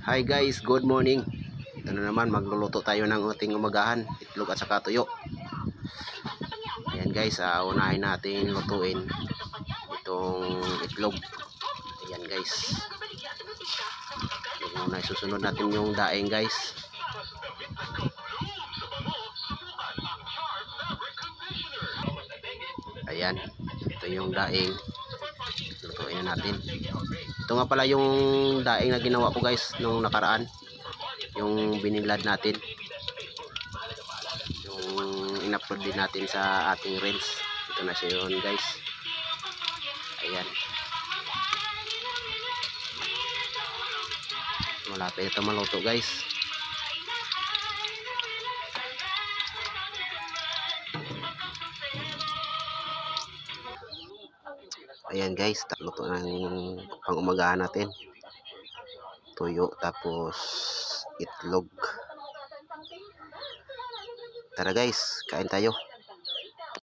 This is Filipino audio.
Hi guys, good morning. Ito na naman, magluluto tayo ng ating umagahan, itlog at saka tuyo. Ayan guys, ah, unahin natin lutuin itong itlog. Ayan guys. Yung muna, susunod natin yung daing guys. Ayan, ito yung daing. Lutuin na natin. Ito nga pala yung daing na ginawa ko guys nung nakaraan. Yung binilad natin. Yung in-upload din natin sa ating reels. Ito na siya yun guys. Ayan. Malapit ito maluto guys. Ayan guys, luto ng pang-umagahan natin. Tuyo tapos itlog. Tara guys, kain tayo.